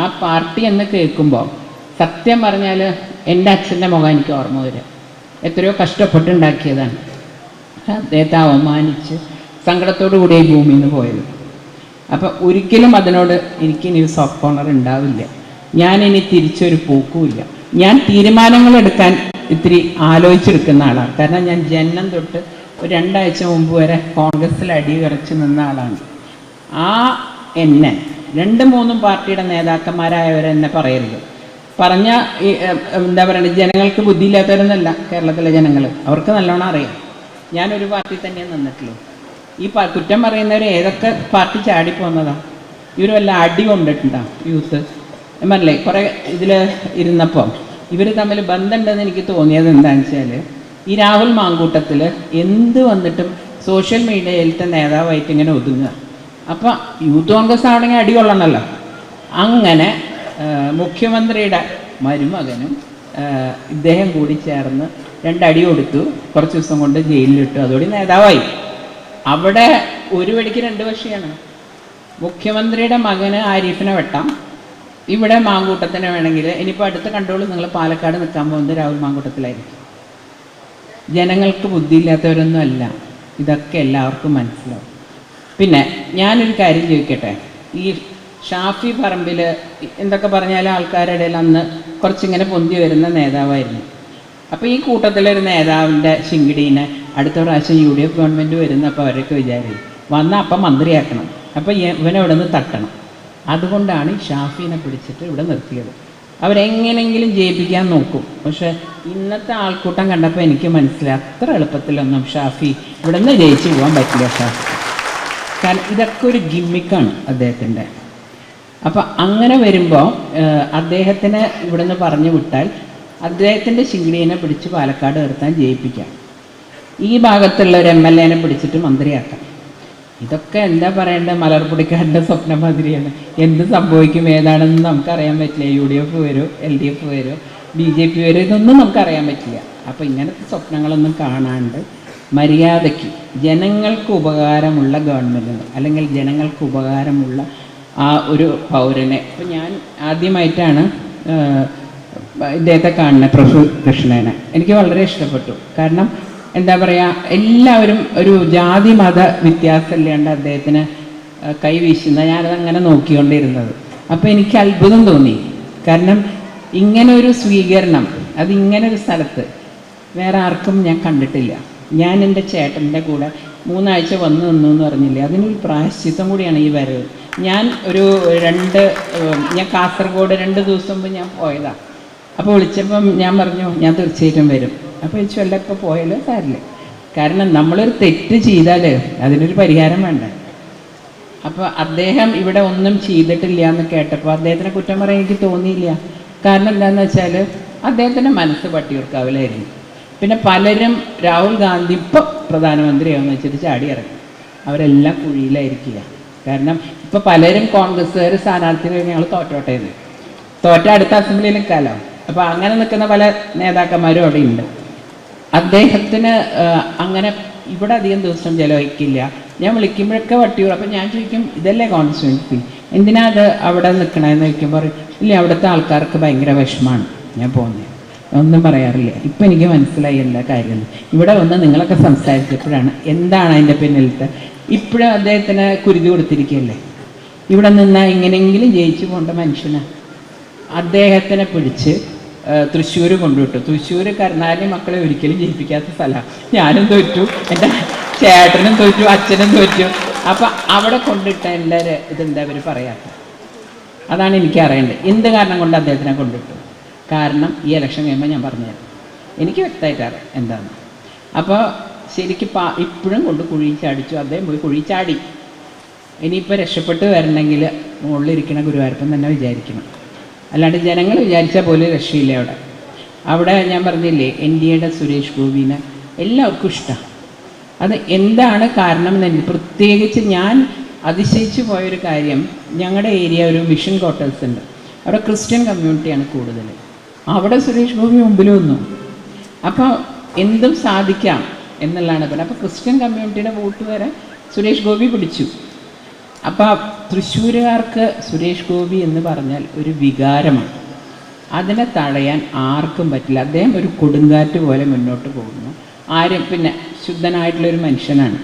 ആ പാർട്ടി എന്ന് കേൾക്കുമ്പോൾ സത്യം പറഞ്ഞാൽ എന്റെ അച്ഛന്റെ മുഖം എനിക്ക് ഓർമ്മ വരും. എത്രയോ കഷ്ടപ്പെട്ടുണ്ടാക്കിയതാണ്. അദ്ദേഹത്തെ അവമാനിച്ച് സങ്കടത്തോടു കൂടി ഈ ഭൂമിയിൽ നിന്ന് പോയത്. അപ്പം ഒരിക്കലും അതിനോട് എനിക്കിനി ഒരു സോഫ്റ്റ് കോർണർ ഉണ്ടാവില്ല. ഞാൻ ഇനി തിരിച്ചൊരു പൂക്കുമില്ല ഞാൻ തീരുമാനങ്ങൾ എടുക്കാൻ ഇത്തിരി ആലോചിച്ചെടുക്കുന്ന ആളാണ്. കാരണം ഞാൻ ജനനം തൊട്ട് ഒരു രണ്ടാഴ്ച മുമ്പ് വരെ കോൺഗ്രസ്സിൽ അടി നിന്ന ആളാണ്. ആ എന്നെ രണ്ട് മൂന്നും പാർട്ടിയുടെ നേതാക്കന്മാരായവരെന്നെ പറയരുത്. പറഞ്ഞ എന്താ പറയുക ജനങ്ങൾക്ക് ബുദ്ധിയില്ലാത്തവരൊന്നല്ല കേരളത്തിലെ ജനങ്ങൾ അവർക്ക് നല്ലോണം അറിയാം. ഞാനൊരു പാർട്ടി തന്നെ നിന്നിട്ടുള്ളൂ. ഈ കുറ്റം പറയുന്നവർ ഏതൊക്കെ പാർട്ടി ചാടിപ്പോന്നതാ? ഇവർ വല്ല അടി കൊണ്ടിട്ടുണ്ടാവും യൂത്ത്? പറഞ്ഞില്ലേ കുറേ ഇതിൽ ഇരുന്നപ്പം ഇവർ തമ്മിൽ ബന്ധമുണ്ടെന്ന് എനിക്ക് തോന്നിയത് എന്താണെന്ന് വെച്ചാൽ ഈ രാഹുൽ മാങ്കൂട്ടത്തിൽ എന്ത് വന്നിട്ടും സോഷ്യൽ മീഡിയയിലത്തെ നേതാവായിട്ട് ഇങ്ങനെ ഒതുങ്ങുക. അപ്പം യൂത്ത് കോൺഗ്രസ് ആണെങ്കിൽ അടി കൊള്ളണമല്ലോ അങ്ങനെ മുഖ്യമന്ത്രിയുടെ മരുമകനും ഇദ്ദേഹം കൂടി ചേർന്ന് രണ്ടടി കൊടുത്തു. കുറച്ച് ദിവസം കൊണ്ട് ജയിലിലിട്ടു. അതോടെ നേതാവായി. അവിടെ ഒരു വെടിക്ക് രണ്ട് പക്ഷിയാണ് മുഖ്യമന്ത്രിയുടെ മകന് ആരിഫിനെ വെട്ടാം. ഇവിടെ മാങ്കൂട്ടത്തിന് വേണമെങ്കിൽ ഇനിയിപ്പോൾ അടുത്ത കണ്ടോളൂ നിങ്ങൾ പാലക്കാട് നിൽക്കാൻ പോകുന്നത് രാഹുൽ മാങ്കൂട്ടത്തിലായിരിക്കും. ജനങ്ങൾക്ക് ബുദ്ധിയില്ലാത്തവരൊന്നും അല്ല ഇതൊക്കെ എല്ലാവർക്കും മനസ്സിലാവും. പിന്നെ ഞാനൊരു കാര്യം ചോദിക്കട്ടെ? ഈ ഷാഫി പറമ്പിൽ എന്തൊക്കെ പറഞ്ഞാലും ആൾക്കാരുടെ ഇടയിൽ അന്ന് കുറച്ചിങ്ങനെ പൊന്തി വരുന്ന നേതാവായിരുന്നു. അപ്പോൾ ഈ കൂട്ടത്തിലൊരു നേതാവിന്റെ ശിങ്കിടീനെ അടുത്ത പ്രാവശ്യം യു ഡി എഫ് ഗവൺമെന്റ് വരുന്നപ്പോൾ അവരൊക്കെ വിചാരിക്കും വന്നാൽ അപ്പം മന്ത്രിയാക്കണം അപ്പോൾ ഇവനെ ഇവിടെ നിന്ന് തട്ടണം. അതുകൊണ്ടാണ് ഈ ഷാഫിനെ പിടിച്ചിട്ട് ഇവിടെ നിർത്തിയത്. അവരെങ്ങനെങ്കിലും ജയിപ്പിക്കാൻ നോക്കും. പക്ഷെ ഇന്നത്തെ ആൾക്കൂട്ടം കണ്ടപ്പോൾ എനിക്ക് മനസ്സിലായി അത്ര എളുപ്പത്തിലൊന്നും ഷാഫി ഇവിടെ നിന്ന് ജയിച്ചു പോകാൻ പറ്റില്ല ഷാഫി. കാരണം ഇതൊക്കെ ഒരു ഗിമ്മിക്കാണ് അദ്ദേഹത്തിന്റെ. അപ്പം അങ്ങനെ വരുമ്പോൾ അദ്ദേഹത്തിനെ ഇവിടുന്ന് പറഞ്ഞു വിട്ടാൽ അദ്ദേഹത്തിന്റെ ശിങ്കിടീനെ പിടിച്ച് പാലക്കാട് നിർത്താൻ ജയിപ്പിക്കാം. ഈ ഭാഗത്തുള്ള ഒരു എം എൽ എനെ പിടിച്ചിട്ട് മന്ത്രിയാക്കാം. ഇതൊക്കെ എന്താ പറയേണ്ടത്? മലർപ്പൊടിക്കാരന്റെ സ്വപ്നം മാതിരിയാണ്. എന്ത് സംഭവിക്കും? ഏതാണെന്ന് നമുക്കറിയാൻ പറ്റില്ല. യു ഡി എഫ് വരും എൽ ഡി എഫ് വരും ബി ജെ പി വരും ഇതൊന്നും നമുക്കറിയാൻ പറ്റില്ല. അപ്പോൾ ഇങ്ങനത്തെ സ്വപ്നങ്ങളൊന്നും കാണാണ്ട് മര്യാദയ്ക്ക് ജനങ്ങൾക്ക് ഉപകാരമുള്ള ഗവൺമെന്റ് അല്ലെങ്കിൽ ജനങ്ങൾക്ക് ഉപകാരമുള്ള ആ ഒരു പൗരനെ. ഇപ്പം ഞാൻ ആദ്യമായിട്ടാണ് ഇദ്ദേഹത്തെ കാണുന്നത് പ്രഭു കൃഷ്ണനെ. എനിക്ക് വളരെ ഇഷ്ടപ്പെട്ടു. കാരണം എന്താ പറയുക എല്ലാവരും ഒരു ജാതി മത വ്യത്യാസമില്ലാണ്ട് അദ്ദേഹത്തിന് കൈവീശുന്ന ഞാനത് അങ്ങനെ നോക്കിക്കൊണ്ടിരുന്നത്. അപ്പോൾ എനിക്ക് അത്ഭുതം തോന്നി. കാരണം ഇങ്ങനെ ഒരു സ്വീകരണം അത് ഇങ്ങനെ ഒരു സ്ഥലത്ത് വേറെ ആർക്കും ഞാൻ കണ്ടിട്ടില്ല. ഞാൻ എന്റെ ചേട്ടന്റെ കൂടെ മൂന്നാഴ്ച വന്നു നിന്നു എന്ന് പറഞ്ഞില്ലേ? അതിനൊരു പ്രായശ്ചിത്തം കൂടിയാണ് ഈ വരവ്. ഞാൻ ഒരു രണ്ട് ഞാൻ കാസർഗോഡ് രണ്ട് ദിവസം മുമ്പ് ഞാൻ പോയതാണ് അപ്പോൾ വിളിച്ചപ്പം ഞാൻ പറഞ്ഞു ഞാൻ തീർച്ചയായിട്ടും വരും. അപ്പോൾ ഈ ചൊല്ലൊക്കെ പോയാലോ? സാരില്ല കാരണം നമ്മളൊരു തെറ്റ് ചെയ്താൽ അതിനൊരു പരിഹാരം വേണ്ട? അപ്പോൾ അദ്ദേഹം ഇവിടെ ഒന്നും ചെയ്തിട്ടില്ല എന്ന് കേട്ടപ്പോൾ അദ്ദേഹത്തിനെ കുറ്റം പറയാൻ എനിക്ക് തോന്നിയില്ല. കാരണം എന്താണെന്ന് വെച്ചാൽ അദ്ദേഹത്തിന്റെ മനസ്സ് പട്ടിയൂർക്കാവിലായിരുന്നു. പിന്നെ പലരും രാഹുൽ ഗാന്ധി ഇപ്പം പ്രധാനമന്ത്രിയാണെന്ന് വെച്ചിട്ട് ചാടി ഇറങ്ങി. അവരെല്ലാം കുഴിയിലായിരിക്കുക. കാരണം ഇപ്പം പലരും കോൺഗ്രസ്സുകാർ സ്ഥാനാർത്ഥികൾ ഞങ്ങൾ തോറ്റോട്ടെ എന്ന് തോറ്റ അടുത്ത അസംബ്ലിയിൽ നിൽക്കാമല്ലോ അപ്പോൾ അങ്ങനെ നിൽക്കുന്ന പല നേതാക്കന്മാരും അവിടെ ഉണ്ട് അദ്ദേഹത്തിന് അങ്ങനെ ഇവിടെ അധികം ദിവസം ചിലവഴിക്കില്ല. ഞാൻ വിളിക്കുമ്പോഴൊക്കെ വട്ടിയൂർ അപ്പം ഞാൻ ചോദിക്കും ഇതല്ലേ കോൺസ്റ്റിറ്റ്യുവൻസി എന്തിനാ അത് അവിടെ നിൽക്കണമെന്ന് ചോദിക്കുമ്പോൾ ഇല്ല അവിടുത്തെ ആൾക്കാർക്ക് ഭയങ്കര വിഷമാണ്. ഞാൻ പോകുന്നത് ഒന്നും പറയാറില്ല. ഇപ്പം എനിക്ക് മനസ്സിലായി എന്താ കാര്യം ഇവിടെ വന്ന് നിങ്ങളൊക്കെ സംസാരിച്ചപ്പോഴാണ് എന്താണ് അതിന്റെ പിന്നിലത്തെ. ഇപ്പോഴും അദ്ദേഹത്തിന് കുരുതി കൊടുത്തിരിക്കുകയല്ലേ? ഇവിടെ നിന്നാൽ എങ്ങനെയെങ്കിലും ജയിച്ചു പോകേണ്ട മനുഷ്യനാണ് അദ്ദേഹത്തിനെ പിടിച്ച് തൃശ്ശൂർ കൊണ്ടുവിട്ടു. തൃശ്ശൂർ കരുണാലി മക്കളെ ഒരിക്കലും ജയിപ്പിക്കാത്ത സ്ഥലമാണ് ഞാനും തോറ്റു. എന്റെ ചേട്ടനും തോറ്റു. അച്ഛനും തോറ്റു. അപ്പം അവിടെ കൊണ്ടിട്ട എല്ലാവരും ഇതെന്താ അവർ പറയാത്ത അതാണ് എനിക്ക് അറിയേണ്ടത് എന്ത് കാരണം കൊണ്ട് അദ്ദേഹത്തിനെ കൊണ്ടിട്ടു? കാരണം ഈ ഇലക്ഷൻ കഴിയുമ്പോൾ ഞാൻ പറഞ്ഞുതരാം. എനിക്ക് വ്യക്തമായിട്ട് അറിയാം എന്താണ്. അപ്പോൾ ശരിക്കും പാ ഇപ്പോഴും കൊണ്ട് കുഴി ചാടിച്ചു അദ്ദേഹം പോയി കുഴി ചാടി. ഇനിയിപ്പോൾ രക്ഷപ്പെട്ട് വരണമെങ്കിൽ മുകളിലിരിക്കണ ഗുരുവായൂരപ്പൻ തന്നെ വിചാരിക്കണം. അല്ലാണ്ട് ജനങ്ങൾ വിചാരിച്ചാൽ പോലും രക്ഷയില്ല അവിടെ. അവിടെ ഞാൻ പറഞ്ഞില്ലേ എൻ ഡി എയുടെ സുരേഷ് ഗോപിനെ എല്ലാവർക്കും ഇഷ്ടമാണ് അത് എന്താണ് കാരണം എന്ന് പ്രത്യേകിച്ച് ഞാൻ അതിശയിച്ചു പോയൊരു കാര്യം ഞങ്ങളുടെ ഏരിയ ഒരു മിഷൻ ക്വാർട്ടേഴ്സ് ഉണ്ട്. അവിടെ ക്രിസ്ത്യൻ കമ്മ്യൂണിറ്റിയാണ് കൂടുതൽ അവിടെ സുരേഷ് ഗോപി മുമ്പിൽ വന്നു. അപ്പോൾ എന്തും സാധിക്കാം എന്നുള്ളതാണ് പറയുന്നത് അപ്പോൾ ക്രിസ്ത്യൻ കമ്മ്യൂണിറ്റിയുടെ വോട്ട് വരെ സുരേഷ് ഗോപി പിടിച്ചു. അപ്പോൾ തൃശ്ശൂരുകാർക്ക് സുരേഷ് ഗോപി എന്ന് പറഞ്ഞാൽ ഒരു വികാരമാണ്. അതിനെ തടയാൻ ആർക്കും പറ്റില്ല. അദ്ദേഹം ഒരു കൊടുങ്കാറ്റ് പോലെ മുന്നോട്ട് പോകുന്നു. ആരും പിന്നെ ശുദ്ധനായിട്ടുള്ളൊരു മനുഷ്യനാണ്.